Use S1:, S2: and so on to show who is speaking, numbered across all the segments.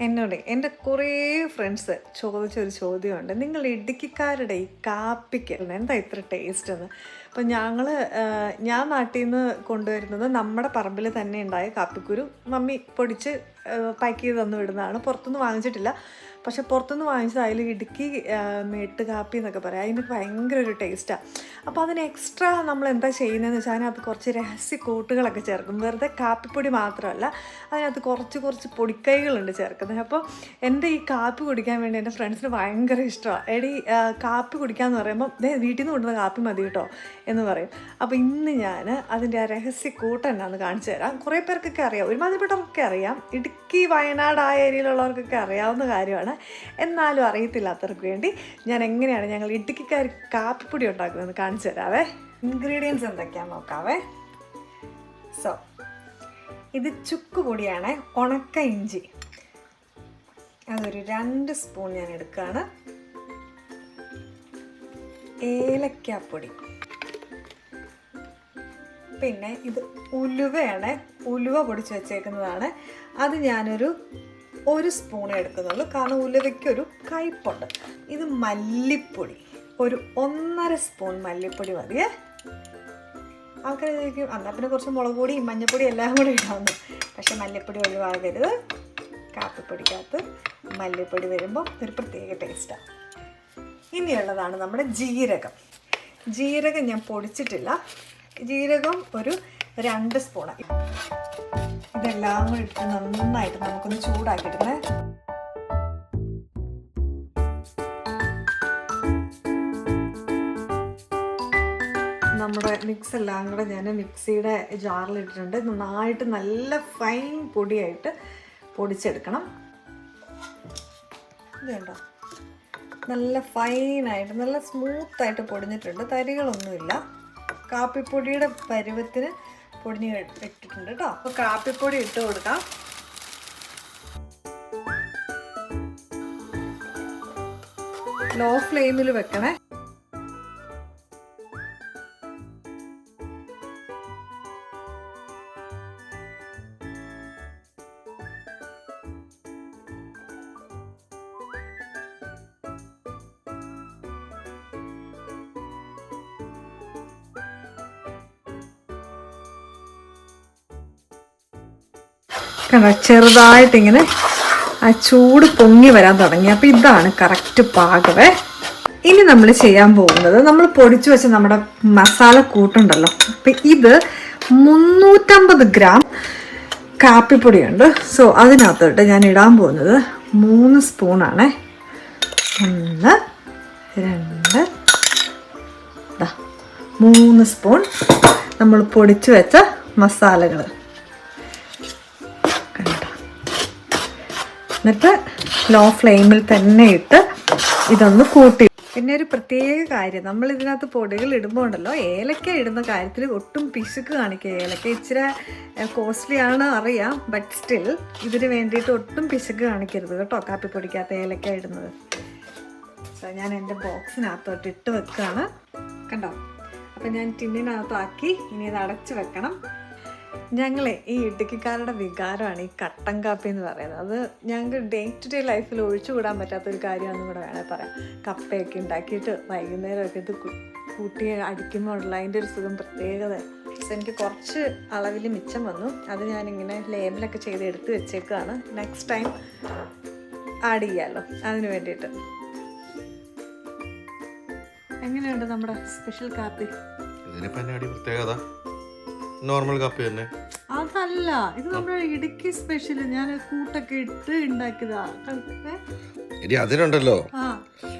S1: എന്നോട് എന്റെ കുറേ ഫ്രണ്ട്സ് ചോദിച്ചൊരു ചോദ്യമുണ്ട്. നിങ്ങൾ ഇടുക്കിക്കാരുടെ ഈ കാപ്പിക്ക് എന്താ ഇത്ര ടേസ്റ്റ് എന്ന്? അപ്പം ഞങ്ങൾ ഞാൻ നാട്ടിൽ നിന്ന് കൊണ്ടുവരുന്നത് നമ്മുടെ പറമ്പിൽ തന്നെ ഉണ്ടായ കാപ്പിക്കുരു. മമ്മി പൊടിച്ച് പാക്ക് ചെയ്ത് തന്നു വിടുന്നതാണ്. പുറത്തുനിന്ന് വാങ്ങിച്ചിട്ടില്ല. പക്ഷെ പുറത്തുനിന്ന് വാങ്ങിച്ചത് അതിൽ ഇടുക്കി മേട്ട് കാപ്പി എന്നൊക്കെ പറയാം. അതിന് ഭയങ്കര ഒരു ടേസ്റ്റാണ് അപ്പോൾ അതിന് എക്സ്ട്രാ നമ്മൾ എന്താ ചെയ്യുന്നതെന്ന് വെച്ചാൽ അതിനകത്ത് കുറച്ച് രഹസ്യ കൂട്ടുകളൊക്കെ ചേർക്കും. വെറുതെ കാപ്പിപ്പൊടി മാത്രമല്ല അതിനകത്ത് കുറച്ച് കുറച്ച് പൊടിക്കൈകളുണ്ട് ചേർക്കുന്നത്. അപ്പോൾ എന്റെ ഈ കാപ്പി കുടിക്കാൻ വേണ്ടി എന്റെ ഫ്രണ്ട്സിന് ഭയങ്കര ഇഷ്ടമാണ് എടി കാപ്പി കുടിക്കാമെന്ന് പറയുമ്പോൾ വീട്ടിൽ നിന്ന് കൊണ്ടുവന്ന കാപ്പി മതി കേട്ടോ. എന്ന് പറയും. അപ്പോൾ ഇന്ന് ഞാൻ അതിന്റെ ആ രഹസ്യ കൂട്ടം എന്നാന്ന് കാണിച്ചു തരാം. കുറേ പേർക്കൊക്കെ അറിയാം. ഒരുമാതിരിപ്പെട്ടവർക്കൊക്കെ അറിയാം. ഇടുക്കി വയനാട് ആ ഏരിയയിലുള്ളവർക്കൊക്കെ അറിയാവുന്ന കാര്യമാണ്. എന്നാലും അറിയത്തില്ലാത്തവർക്ക് വേണ്ടി ഞാൻ എങ്ങനെയാണ് ഞങ്ങൾ ഇടുക്കിക്കാർ കാപ്പിപ്പൊടി ഉണ്ടാക്കുന്നത് കാണിച്ചു തരാവേ. ഇൻഗ്രീഡിയൻസ് എന്തൊക്കെയാണെന്ന് നോക്കാവേ. സോ ഇത് ചുക്ക് പൊടിയാണ്. ഉണക്ക ഇഞ്ചി. അതൊരു രണ്ട് സ്പൂൺ ഞാൻ എടുക്കുകയാണ്. ഏലക്കാപ്പൊടി. പിന്നെ ഇത് ഉലുവയാണ്. ഉലുവ പൊടിച്ച് വെച്ചേക്കുന്നതാണ്. അത് ഞാനൊരു ഒരു സ്പൂൺ എടുക്കുന്നുള്ളൂ. കാരണം ഉലുവയ്ക്കൊരു കയ്പുണ്ട് ഇത് മല്ലിപ്പൊടി. ഒരു ഒന്നര സ്പൂൺ മല്ലിപ്പൊടി മതിയേ. ആൾക്കാർ എന്നാൽ പിന്നെ കുറച്ച് മുളക് പൊടി മഞ്ഞപ്പൊടി എല്ലാം കൂടി ഇടാവുന്നു പക്ഷെ മല്ലിപ്പൊടി ഒഴിവാകരുത് കാപ്പിപ്പൊടിക്കകത്ത് മല്ലിപ്പൊടി വരുമ്പോൾ ഒരു പ്രത്യേക ടേസ്റ്റാണ് ഇനിയുള്ളതാണ് നമ്മുടെ ജീരകം. ജീരകം ഞാൻ പൊടിച്ചിട്ടില്ല. ജീരകം ഒരു രണ്ട് സ്പൂണ്. ഇതെല്ലാം കൂടി ഇട്ട് നന്നായിട്ട് നമുക്കൊന്ന് ചൂടാക്കിയിട്ടില്ലേ നമ്മുടെ മിക്സ് എല്ലാം കൂടെ ഞാൻ മിക്സിയുടെ ജാറിൽ ഇട്ടിട്ടുണ്ട് നന്നായിട്ട് നല്ല ഫൈൻ പൊടിയായിട്ട് പൊടിച്ചെടുക്കണം. ഇതുണ്ടോ നല്ല ഫൈനായിട്ട് നല്ല സ്മൂത്തായിട്ട് പൊടിഞ്ഞിട്ടുണ്ട്. തരികളൊന്നുമില്ല. കാപ്പിപ്പൊടിയുടെ പരുവത്തിന് പൊടിഞ്ഞ് ഇട്ടിട്ടുണ്ട് കേട്ടോ. അപ്പോൾ കാപ്പിപ്പൊടി ഇട്ട് കൊടുക്കാം. ലോ ഫ്ലെയിമിൽ വെക്കണേ. കണ്ടോ? ചെറുതായിട്ട് ഇങ്ങനെ ആ ചൂട് പൊങ്ങി വരാൻ തുടങ്ങി. അപ്പോൾ ഇതാണ് കറക്റ്റ് പാകവേ. ഇനി നമ്മൾ ചെയ്യാൻ പോകുന്നത് നമ്മൾ പൊടിച്ചു വെച്ച നമ്മുടെ മസാല കൂട്ടുണ്ടല്ലോ. അപ്പം ഇത് മുന്നൂറ്റമ്പത് ഗ്രാം കാപ്പിപ്പൊടിയുണ്ട്. സോ അതിനകത്തോട്ട് ഞാൻ ഇടാൻ പോകുന്നത് മൂന്ന് സ്പൂണാണേ ഒന്ന് രണ്ട് മൂന്ന് സ്പൂൺ നമ്മൾ പൊടിച്ചു വെച്ച മസാലകൾ എന്നിട്ട് ലോ ഫ്ലെയിമിൽ തന്നെ ഇട്ട് ഇതൊന്ന് കൂട്ടി. പിന്നെ ഒരു പ്രത്യേക കാര്യം. നമ്മൾ ഇതിനകത്ത് പൊടികൾ ഇടുമ്പോൾ ഉണ്ടല്ലോ ഏലക്ക ഇടുന്ന കാര്യത്തിൽ ഒട്ടും പിശുക്ക് കാണിക്കുക ഏലക്ക ഇച്ചിരി കോസ്റ്റ്ലി ആണ് അറിയാം ബട്ട് സ്റ്റിൽ ഇതിന് വേണ്ടിയിട്ട് ഒട്ടും പിശുക്ക് കാണിക്കരുത് കേട്ടോ കാപ്പി പൊടിക്കാത്ത ഏലക്ക ഇടുന്നത്. സോ ഞാൻ എന്റെ ബോക്സിനകത്തോട്ട് ഇട്ട് വെക്കുകയാണ് കണ്ടോ? അപ്പം ഞാൻ ടിന്നിനകത്താക്കി ഇനി ഇത് അടച്ച് വെക്കണം. ഞങ്ങളെ ഈ ഇടുക്കിക്കാരുടെ വികാരമാണ് ഈ കട്ടൻ കാപ്പി എന്ന് പറയുന്നത്. അത് ഞങ്ങൾക്ക് ഡേ ടു ഡേ ലൈഫിൽ ഒഴിച്ചുകൂടാൻ പറ്റാത്തൊരു കാര്യമാണെന്ന് കൂടെ വേണേൽ പറയാം. കപ്പയൊക്കെ ഉണ്ടാക്കിയിട്ട് വൈകുന്നേരമൊക്കെ ഇത് കൂട്ടി അടിക്കുമ്പോഴുള്ള അതിന്റെ ഒരു സുഖം പ്രത്യേകത. എനിക്ക് കുറച്ച് അളവിൽ മിച്ചം വന്നു. അത് ഞാനിങ്ങനെ ലേബലൊക്കെ ചെയ്ത് എടുത്ത് വെച്ചേക്കാണ് നെക്സ്റ്റ് ടൈം ആഡ് ചെയ്യാമല്ലോ അതിന് വേണ്ടിയിട്ട്. എങ്ങനെയുണ്ട് നമ്മുടെ സ്പെഷ്യൽ കാപ്പി?
S2: പ്രത്യേകത? നോർമൽ കാപ്പി തന്നെ.
S1: അതല്ല ഇത് നമ്മുടെ ഇടുക്കി സ്പെഷ്യൽ ഞാൻ കൂട്ടൊക്കെ ഇട്ട് ഉണ്ടാക്കിയതാ?
S2: ഇനി അതിനുണ്ടല്ലോ.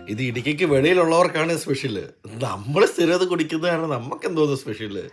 S2: ഇത് ഇടുക്കിക്ക് വെളിയിലുള്ളവർക്കാണ് സ്പെഷ്യൽ നമ്മൾ സ്ഥിരത കുടിക്കുന്നതാണ് നമുക്ക് എന്തോന്ന് സ്പെഷ്യൽ